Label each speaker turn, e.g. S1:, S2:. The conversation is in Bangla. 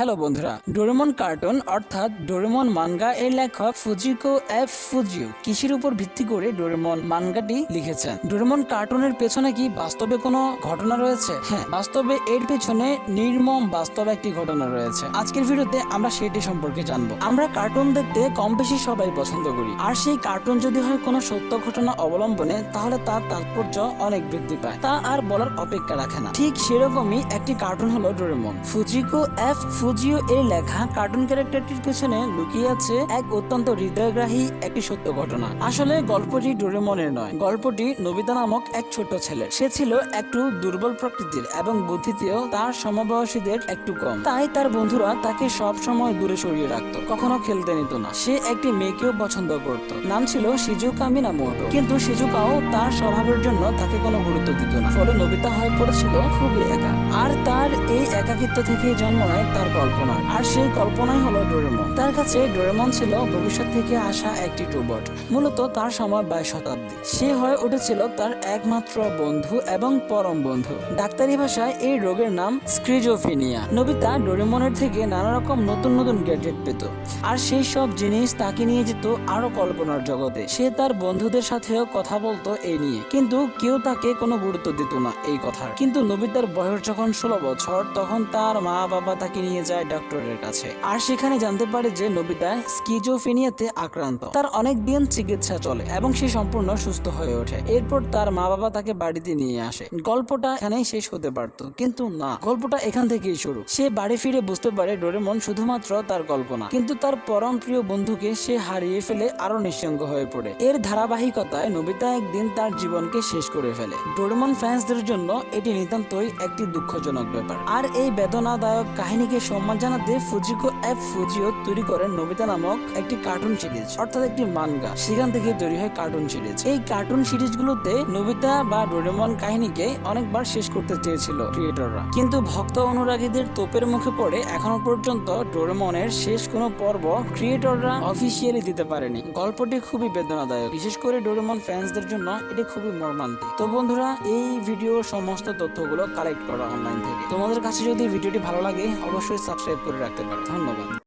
S1: হ্যালো বন্ধুরা, ডোরেমন কার্টুন অর্থাৎ ডোরেমন মানগা এর লেখক ফুজিকো এফ ফুজিও কিসের উপর ভিত্তি করে ডোরেমন মানগাটি লিখেছেন? ডোরেমন কার্টুনের পেছনে কি বাস্তবে কোনো ঘটনা রয়েছে? হ্যাঁ বাস্তবে এর পেছনে নির্মম বাস্তব একটি ঘটনা রয়েছে। আজকের ভিডিওতে আমরা সেটি সম্পর্কে জানব। আমরা কার্টুন দেখতে কম বেশি সবাই পছন্দ করি। আর সেই কার্টুন যদি হয় কোনো সত্য ঘটনা অবলম্বনে, তাহলে তার তাৎপর্য অনেক বৃদ্ধি পায়। তা আর বলার অপেক্ষা রাখে না। ঠিক সেরকমই একটি কার্টুন হলো ডোরেমন। ফুজিকো এফ ফুজিও এর লেখা কার্টুন ক্যারেক্টারটির পেছনে লুকিয়ে আছে এক অত্যন্ত হৃদয়গ্রাহী একটি সত্য ঘটনা। আসলে গল্পটি ডোরেমনের নয়, গল্পটি নবিতা নামক এক ছোট ছেলে। সে ছিল একটু দুর্বল প্রকৃতির এবং বুদ্ধিতেও তার সমবয়সীদের একটু কম। তাই তার বন্ধুরা তাকে সব সময় দূরে সরিয়ে রাখতো, কখনো খেলতে নিত না। সে একটি মেয়েকেও পছন্দ করত, নাম ছিল সিজুকা মিনামোটো কিন্তু সিজুকাও তার স্বভাবের জন্য তাকে কোনো গুরুত্ব দিত না। ফলে নবিতা হয়ে পড়েছিল খুবই একা। আর তার এই একাকিত্ব থেকে জন্ম নেয় তার কল্পনা। আর সেই কল্পনাই হলো ডোরেমন। তার কাছে ডোরেমন ছিল ভবিষ্যৎ থেকে আসা একটি রোবট, মূলত তার সময় বাইশ শতাব্দী। সে হয়ে উঠেছিল তার একমাত্র বন্ধু এবং পরম বন্ধু। ডাক্তারি ভাষায় এই রোগের নাম স্ক্রিজোফিনিয়া। নবিতা ডোরেমনের থেকে নানা রকম নতুন নতুন গ্যাজেট পেত। আর সেই সব জিনিস তাকে নিয়ে যেত আরও কল্পনার জগতে। সে তার বন্ধুদের সাথেও কথা বলতো এই নিয়ে। কিন্তু কেউ তাকে কোনো গুরুত্ব দিত না এই কথার। কিন্তু নবিতার বয়স যখন ষোলো বছর, তখন তার মা বাবা তাকে নিয়ে যায় ডক্টরের কাছে। আর সেখানে জানতে পারে যে নবিতা স্কিজোফেনিয়াতে আক্রান্ত। তার অনেক দিন চিকিৎসা চলে এবং সে সম্পূর্ণ সুস্থ হয়ে ওঠে। এরপর তার মা বাবা তাকে বাড়িতে নিয়ে আসে। গল্পটা এখানেই শেষ হতে পারত। কিন্তু না, গল্পটা এখান থেকেই শুরু। সে বাড়ি ফিরে বুঝতে পারে ডোরেমন শুধুমাত্র তার কল্পনা কিন্তু তার পরম প্রিয় বন্ধুকে সে হারিয়ে ফেলে আরও নিঃসঙ্গ হয়ে পড়ে। এর ধারাবাহিকতায় নবিতা একদিন তার জীবনকে শেষ করে ফেলে। ডোরেমন ফ্যান্সদের জন্য এটি নিতান্তই একটি দুঃখজনক ব্যাপার। আর এই বেদনাদায়ক কাহিনীকে সম্মান জানাতে ফুজিকো অ্যাপ ফুজিও তৈরি করেন নবিতা নামক একটি কার্টুন সিরিজ অর্থাৎ একটি মানগা সেখান থেকে তৈরি হয় কার্টুন সিরিজ এই কার্টুন সিরিজগুলোতে নবিতা বা ডোরেমন কাহিনীকে অনেকবার শেষ করতে চেয়েছিল ক্রিয়েটররা কিন্তু ভক্ত অনুরাগীদের তোপের মুখে পড়ে এখনও পর্যন্ত ডোরেমনের শেষ কোনো পর্ব ক্রিয়েটররা অফিসিয়ালি দিতে পারেনি। গল্পটি খুবই বেদনাদায়ক। বিশেষ করে ডোরেমন ফ্যান্সদের জন্য এটি খুবই মর্মান্তিক। তো বন্ধুরা, এই ভিডিওর সমস্ত তথ্যগুলো কালেক্ট করা অনলাইন থেকে। তোমাদের কাছে যদি ভিডিওটি ভালো লাগে, অবশ্যই সাবস্ক্রাইব করে রাখতে পারো। ধন্যবাদ।